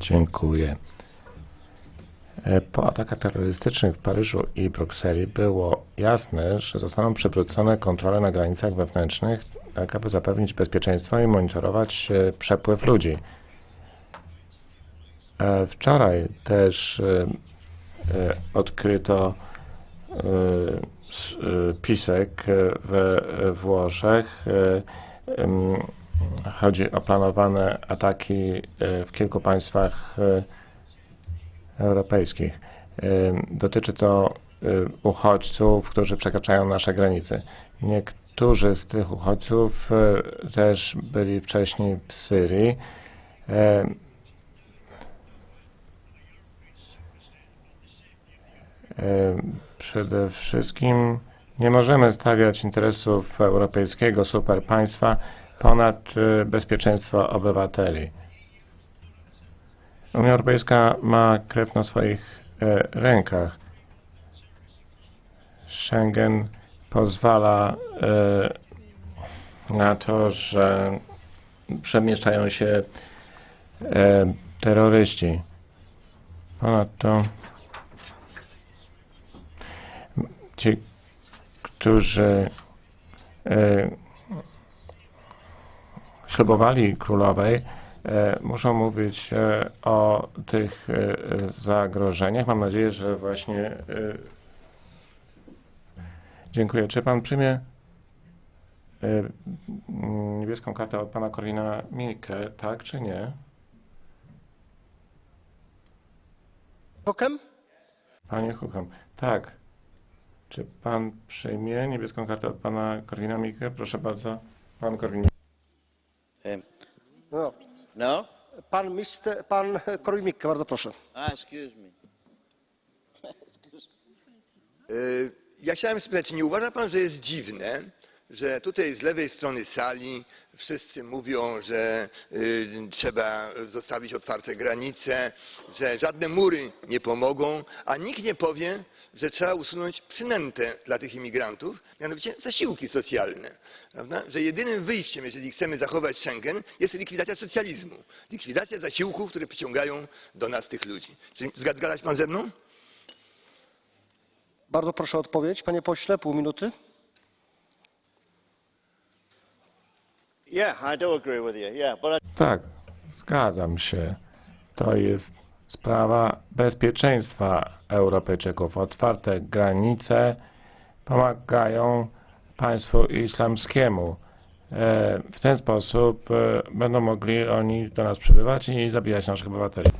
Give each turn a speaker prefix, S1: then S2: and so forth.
S1: Dziękuję. E, Po atakach terrorystycznych w Paryżu i Brukseli było jasne, że zostaną przywrócone kontrole na granicach wewnętrznych, tak aby zapewnić bezpieczeństwo i monitorować e, przepływ ludzi. E, Wczoraj też odkryto pisek we Włoszech. Chodzi o planowane ataki e, w kilku państwach e, europejskich. E, Dotyczy to uchodźców, którzy przekraczają nasze granice. Niektórzy z tych uchodźców też byli wcześniej w Syrii. Przede wszystkim nie możemy stawiać interesów europejskiego superpaństwa ponad bezpieczeństwo obywateli. Unia Europejska ma krew na swoich e, rękach. Schengen pozwala e, na to, że przemieszczają się e, terroryści. Ponadto ci, którzy ślubowali królowej, e, muszą mówić e, o tych e, zagrożeniach. Mam nadzieję, że właśnie. Dziękuję. Czy pan przyjmie e, niebieską kartę od pana Korwina Mikke, tak czy nie?
S2: Pokem?
S1: Panie Hucham, tak. Czy pan przyjmie niebieską kartę od pana Korwina Mikke? Proszę bardzo, pan Korwin.
S3: Um,
S2: No.
S3: no?
S2: Pan, mister, pan Korwin-Mikke, bardzo proszę.
S3: Ah, excuse me.
S4: Y, Ja chciałem spytać, nie uważa pan, że jest dziwne, że tutaj z lewej strony sali wszyscy mówią, że y, trzeba zostawić otwarte granice, że żadne mury nie pomogą, a nikt nie powie, że trzeba usunąć przynętę dla tych imigrantów, mianowicie zasiłki socjalne. Prawda? Że jedynym wyjściem, jeżeli chcemy zachować Schengen, jest likwidacja socjalizmu. Likwidacja zasiłków, które przyciągają do nas tych ludzi. Czy zgadza się pan ze mną?
S2: Bardzo proszę o odpowiedź. Panie pośle, pół minuty.
S1: Tak, zgadzam się. To jest sprawa bezpieczeństwa Europejczyków. Otwarte granice pomagają państwu islamskiemu. E, W ten sposób e, będą mogli oni do nas przybywać i zabijać naszych obywateli.